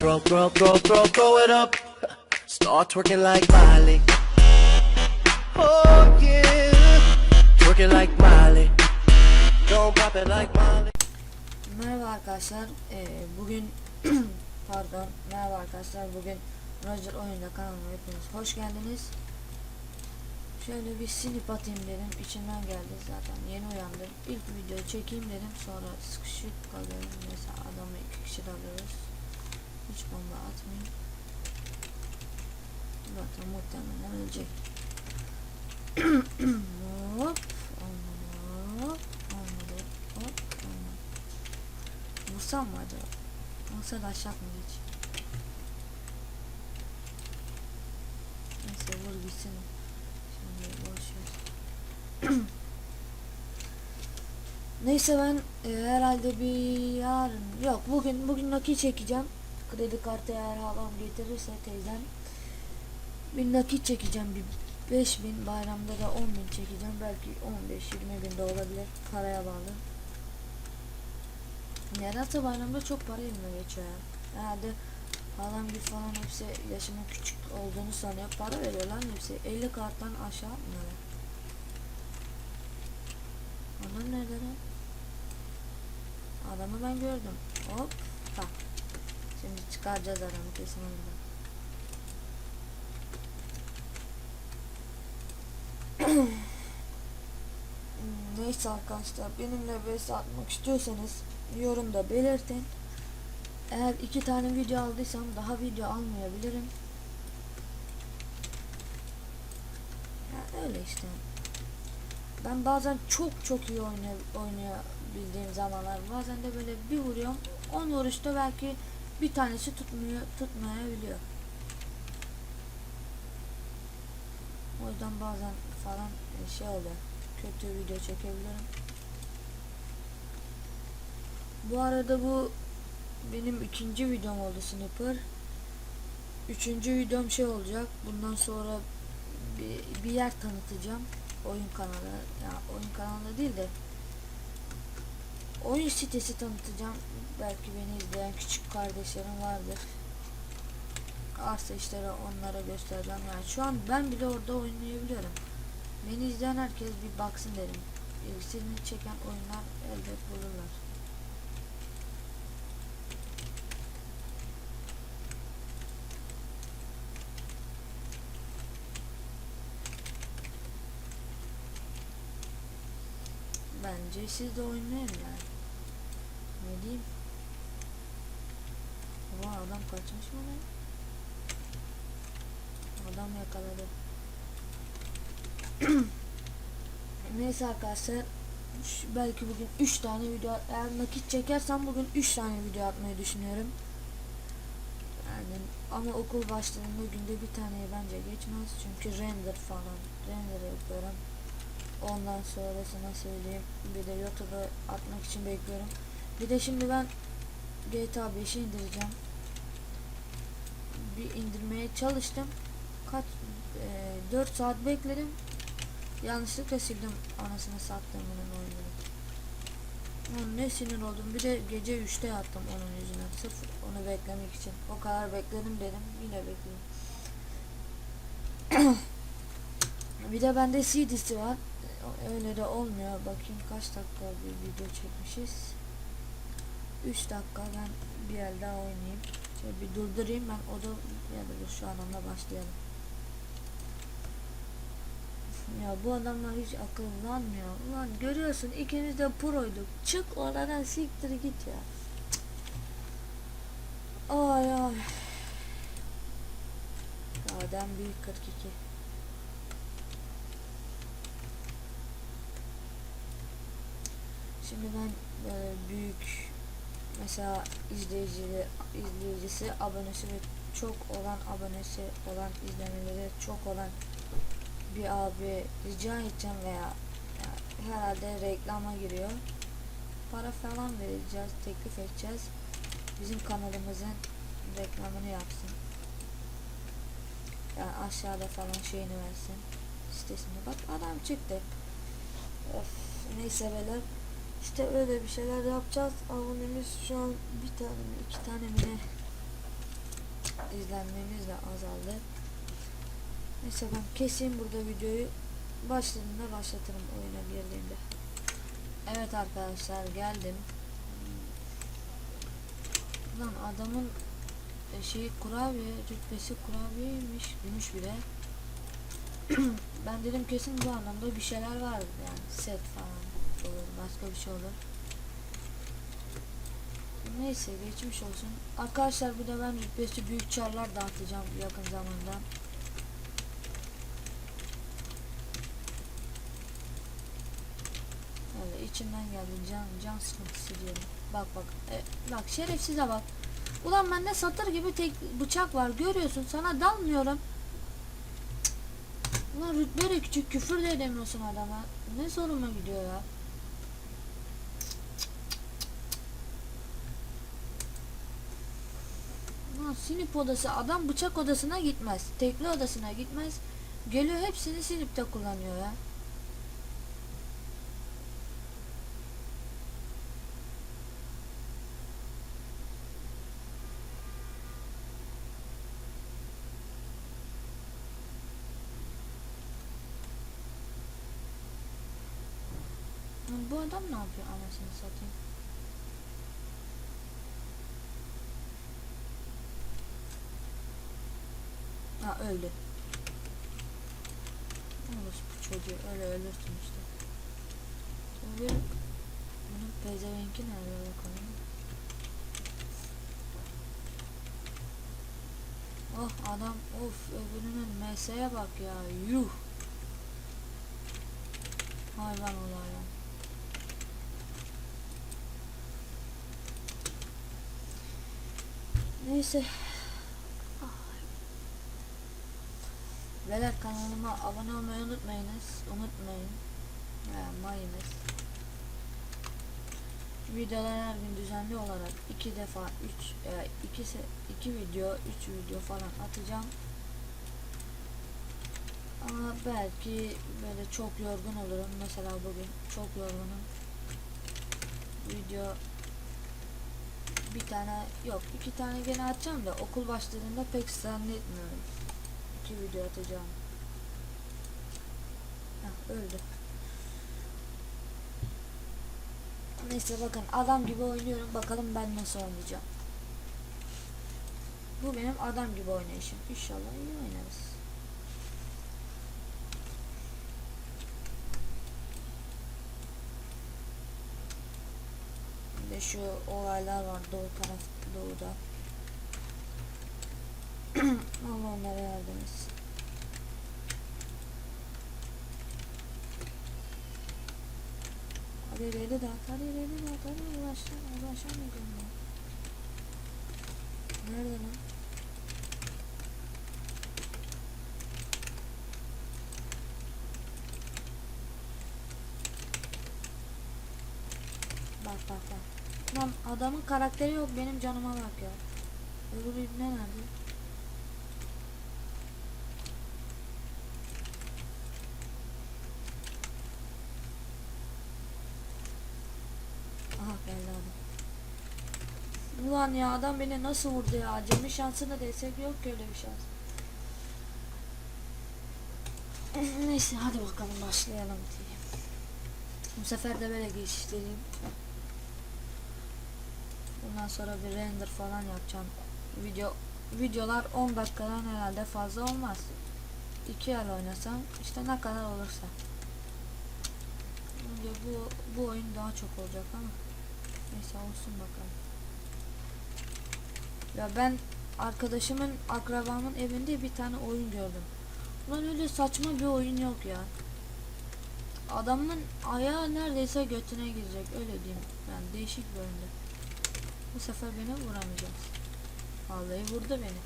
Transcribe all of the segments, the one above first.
Throw, throw, throw, throw, throw it up. Start twerking like Miley. Oh yeah. Twerking like Miley. Don't pop it like Miley. Merhaba arkadaşlar. Ee, bugün pardon. Merhaba arkadaşlar. Bugün Roger oyunda kanalıma hepiniz hoş geldiniz. Şöyle bir sinip atayım dedim. İçimden geldi zaten. Yeni uyandım. İlk videoyu çekeyim dedim. Sonra sıkışık kalıyorum. Mesela adamı iki kişi alıyoruz. Hiç bomba atmayayım. Zaten muhtemelen ölecek. Hop. Olmadı. Olmadı. Hop. Olmadı. Vursam mı acaba? Vursa da aşağı mı geç? Neyse vur gitsin. Şimdi boş ver. Neyse ben e, herhalde bir yarın yok bugün bugün nakit çekeceğim. Kredi kartı eğer halam getirirse teyzem bir nakit çekeceğim bir 5000 bayramda da 10.000 çekeceğim belki 15-20 bin de olabilir paraya bağlı. Nedense bayramda çok para elime geçiyor ya. Herhalde halam bir falan hepsi yaşımın küçük olduğunu sanıyor. Para veriyorlar hepsi. 50 karttan aşağı. Adam nerede lan? Adamı ben gördüm. Hop. Tak. Şimdi çıkaracağız adamı kesin ondan. Neyse arkadaşlar benimle vs atmak istiyorsanız yorumda belirtin. Eğer iki tane video aldıysam daha video almayabilirim. Ya öyle işte. Ben bazen çok çok iyi oynay oynayabildiğim zamanlar bazen de böyle bir vuruyorum 10 vuruşta belki bir tanesi tutmuyor tutmayabiliyor. O yüzden bazen falan e, şey oluyor. Kötü video çekebilirim. Bu arada bu benim ikinci videom oldu Sniper. Üçüncü videom şey olacak. Bundan sonra bir, bir yer tanıtacağım. Oyun kanalı. Ya oyun kanalı değil de oyun sitesi tanıtacağım. Belki beni izleyen küçük kardeşlerim vardır. Arsa işleri onlara göstereceğim. Yani şu an ben bile orada oynayabiliyorum. Beni izleyen herkes bir baksın derim. İlgisini çeken oyunlar elbet bulurlar. Bence siz de oynayın yani. Ne diyeyim? Oha adam kaçmış mı lan? Adam yakaladı. Neyse arkadaşlar belki bugün 3 tane video eğer nakit çekersem bugün 3 tane video atmayı düşünüyorum. Yani ama okul başladığında günde bir taneye bence geçmez çünkü render falan render yapıyorum. Ondan sonrasına söyleyeyim bir de YouTube'a atmak için bekliyorum. Bir de şimdi ben GTA 5'i indireceğim. Bir indirmeye çalıştım. Kaç e, 4 saat bekledim. Yanlışlıkla sildim anasını sattım bunun oyununu. Onun ne sinir oldum. Bir de gece 3'te yattım onun yüzünden. Sırf onu beklemek için. O kadar bekledim dedim. Yine bekledim. bir de bende CD'si var. Öyle de olmuyor. Bakayım kaç dakika bir video çekmişiz. 3 dakika ben bir el oynayayım. Şöyle bir durdurayım ben o da ya da şu onunla başlayalım. Ya bu adamlar hiç akıllanmıyor. Ulan görüyorsun ikimiz de proyduk. Çık oradan siktir git ya. Ay ay. Adem büyük 42. Şimdi ben böyle büyük mesela izleyicili, izleyicisi abonesi ve çok olan abonesi olan izlemeleri çok olan bir abi rica edeceğim veya ya herhalde reklama giriyor. Para falan vereceğiz, teklif edeceğiz. Bizim kanalımızın reklamını yapsın. Yani aşağıda falan şeyini versin. Sitesinde bak adam çıktı. Öf, neyse beyler. İşte öyle bir şeyler yapacağız. Abonemiz şu an bir tane mi iki tane mi ne? izlenmemiz de azaldı. Neyse ben keseyim burada videoyu. Başladığında başlatırım oyuna girdiğimde. Evet arkadaşlar geldim. Lan adamın şeyi kurabiye, rütbesi kurabiyeymiş, gümüş bile. ben dedim kesin bu anlamda bir şeyler var yani set falan olur, başka bir şey olur. Neyse geçmiş olsun. Arkadaşlar bir de ben rütbesi büyük çarlar dağıtacağım yakın zamanda. Öyle içimden geldi can, can sıkıntısı diyorum. Bak bak e, bak şerefsize bak. Ulan bende satır gibi tek bıçak var görüyorsun sana dalmıyorum. Ulan rütbe de küçük küfür de edemiyorsun adama. Ne zoruma gidiyor ya. Ulan sinip odası adam bıçak odasına gitmez. Tekli odasına gitmez. Geliyor hepsini sinipte kullanıyor ya. Bu adam ne yapıyor anasını satayım? Ha öldü. Orospu çocuğu öyle ölürsün işte. Şimdi bunun pezevenki nerede bakalım. Oh adam of öbürünün meseye bak ya yuh. Hayvan olay ya. Neyse. Velet kanalıma abone olmayı unutmayınız. Unutmayın. Yani mayınız. Videolar her gün düzenli olarak iki defa üç e, iki, iki video üç video falan atacağım. Ama belki böyle çok yorgun olurum. Mesela bugün çok yorgunum. Video bir tane yok iki tane gene atacağım da okul başladığında pek zannetmiyorum. İki video atacağım. Heh, öldü. Neyse bakın adam gibi oynuyorum. Bakalım ben nasıl oynayacağım. Bu benim adam gibi oynayışım. İnşallah iyi oynarız. Bir de şu olaylar var doğu taraf doğuda. Allah onlara yardım etsin. Hadi ileri dağıt, hadi ileri dağıt, hadi ulaşan, ulaşamayacağım ben. Nerede lan? Bak bak bak. Lan adamın karakteri yok benim canıma bak ya. Öbürü ne nerede? Aha geldi adam. Ulan ya adam beni nasıl vurdu ya? Acemi şansını desek yok ki öyle bir şans. Neyse hadi bakalım başlayalım diyeyim. Bu sefer de böyle geçiştireyim. Bundan sonra bir render falan yapacağım. Video videolar 10 dakikadan herhalde fazla olmaz. İki el oynasam işte ne kadar olursa. Bence bu bu oyun daha çok olacak ama neyse olsun bakalım. Ya ben arkadaşımın akrabamın evinde bir tane oyun gördüm. Ulan öyle saçma bir oyun yok ya. Adamın ayağı neredeyse götüne girecek öyle diyeyim. Yani değişik bir oyundu. Bu sefer beni vuramayacağız. Vallahi vurdu beni.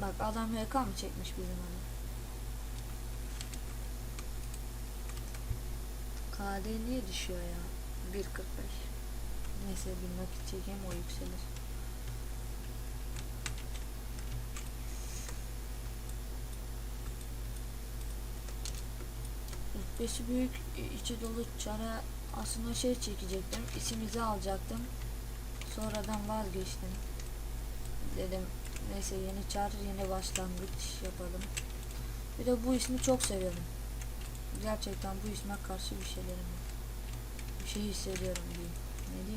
Bak adam HK mı çekmiş bizim adam? KD niye düşüyor ya? 1.45 Neyse bir nakit çekeyim o yükselir. Rütbesi büyük, içi dolu çara aslında şey çekecektim, isimizi alacaktım. Sonradan vazgeçtim. Dedim Neyse yeni çağrı yeni başlangıç yapalım. Bir de bu ismi çok seviyorum. Gerçekten bu isme karşı bir şeylerim. Bir şey hissediyorum diyeyim. Ne diyeyim?